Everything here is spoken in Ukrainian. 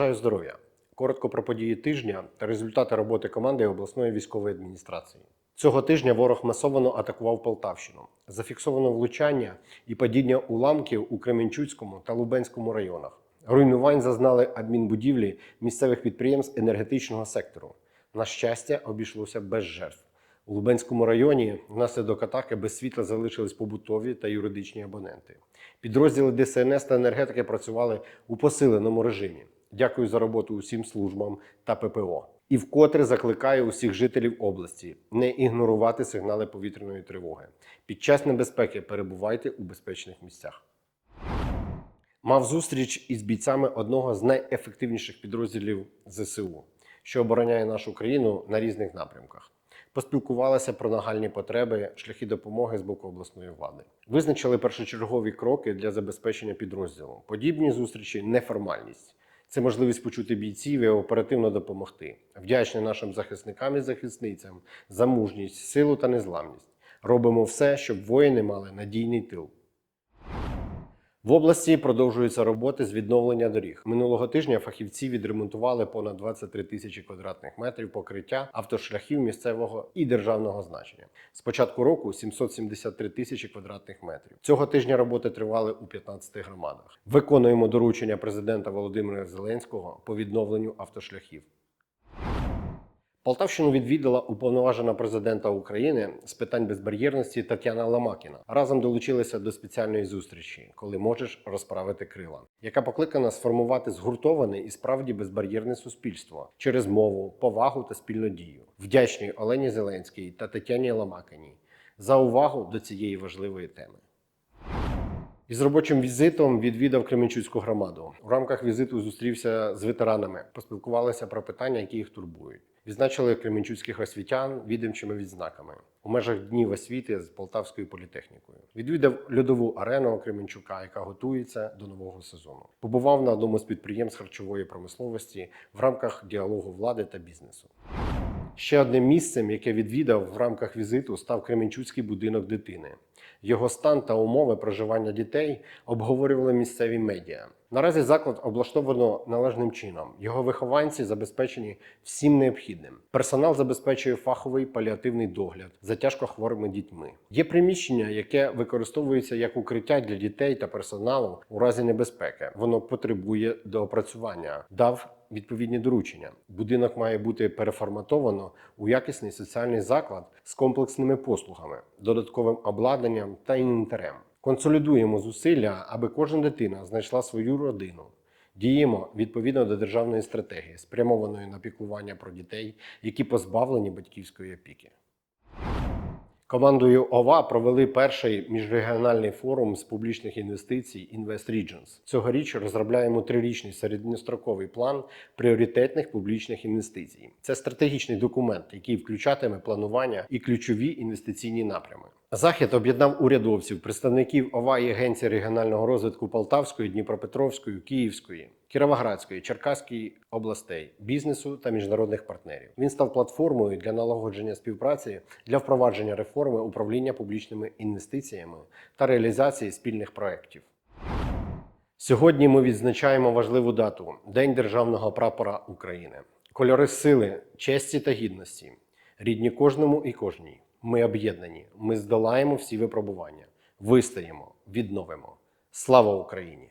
Бажаю здоров'я. Коротко про події тижня та результати роботи команди обласної військової адміністрації. Цього тижня ворог масовано атакував Полтавщину. Зафіксовано влучання і падіння уламків у Кременчуцькому та Лубенському районах. Руйнувань зазнали адмінбудівлі місцевих підприємств енергетичного сектору. На щастя, обійшлося без жертв. У Лубенському районі внаслідок атаки без світла залишились побутові та юридичні абоненти. Підрозділи ДСНС та енергетики працювали у посиленому режимі. Дякую за роботу усім службам та ППО. І вкотре закликаю усіх жителів області не ігнорувати сигнали повітряної тривоги. Під час небезпеки перебувайте у безпечних місцях. Мав зустріч із бійцями одного з найефективніших підрозділів ЗСУ, що обороняє нашу країну на різних напрямках. Поспілкувалися про нагальні потреби, шляхи допомоги з боку обласної влади. Визначили першочергові кроки для забезпечення підрозділу. Подібні зустрічі неформальність. Це можливість почути бійців і оперативно допомогти. Вдячні нашим захисникам і захисницям за мужність, силу та незламність. Робимо все, щоб воїни мали надійний тил. В області продовжуються роботи з відновлення доріг. Минулого тижня фахівці відремонтували понад 23 тисячі квадратних метрів покриття автошляхів місцевого і державного значення. З початку року 773 тисячі квадратних метрів. Цього тижня роботи тривали у 15 громадах. Виконуємо доручення президента Володимира Зеленського по відновленню автошляхів. Полтавщину відвідала уповноважена президента України з питань безбар'єрності Тетяна Ламакіна. Разом долучилися до спеціальної зустрічі, коли можеш розправити крила, яка покликана сформувати згуртоване і справді безбар'єрне суспільство через мову, повагу та спільну дію. Вдячний Олені Зеленській та Тетяні Ламакіній за увагу до цієї важливої теми. Із робочим візитом відвідав Кременчуцьку громаду. У рамках візиту зустрівся з ветеранами, поспілкувалися про питання, які їх турбують. Відзначили кременчуцьких освітян відомчими відзнаками у межах днів освіти з Полтавською політехнікою. Відвідав льодову арену Кременчука, яка готується до нового сезону. Побував на одному з підприємств харчової промисловості в рамках діалогу влади та бізнесу. Ще одним місцем, яке відвідав в рамках візиту, став Кременчуцький будинок дитини. Його стан та умови проживання дітей обговорювали місцеві медіа. Наразі заклад облаштовано належним чином. Його вихованці забезпечені всім необхідним. Персонал забезпечує фаховий паліативний догляд за тяжко хворими дітьми. Є приміщення, яке використовується як укриття для дітей та персоналу у разі небезпеки. Воно потребує доопрацювання. Дав відповідні доручення. Будинок має бути переформатовано у якісний соціальний заклад з комплексними послугами, додатковим обладнанням та інвентарем. Консолідуємо зусилля, аби кожна дитина знайшла свою родину. Діємо відповідно до державної стратегії, спрямованої на піклування про дітей, які позбавлені батьківської опіки. Командою ОВА провели перший міжрегіональний форум з публічних інвестицій Invest Regions. Цьогоріч розробляємо трирічний середньостроковий план пріоритетних публічних інвестицій. Це стратегічний документ, який включатиме планування і ключові інвестиційні напрями. Захід об'єднав урядовців, представників ОВА і Агенції регіонального розвитку Полтавської, Дніпропетровської, Київської, Кіровоградської, Черкаської областей, бізнесу та міжнародних партнерів. Він став платформою для налагодження співпраці для впровадження реформи управління публічними інвестиціями та реалізації спільних проєктів. Сьогодні ми відзначаємо важливу дату День державного прапора України. Кольори сили, честі та гідності, рідні кожному і кожній. Ми об'єднані. Ми здолаємо всі випробування, вистоїмо, відновимо. Слава Україні!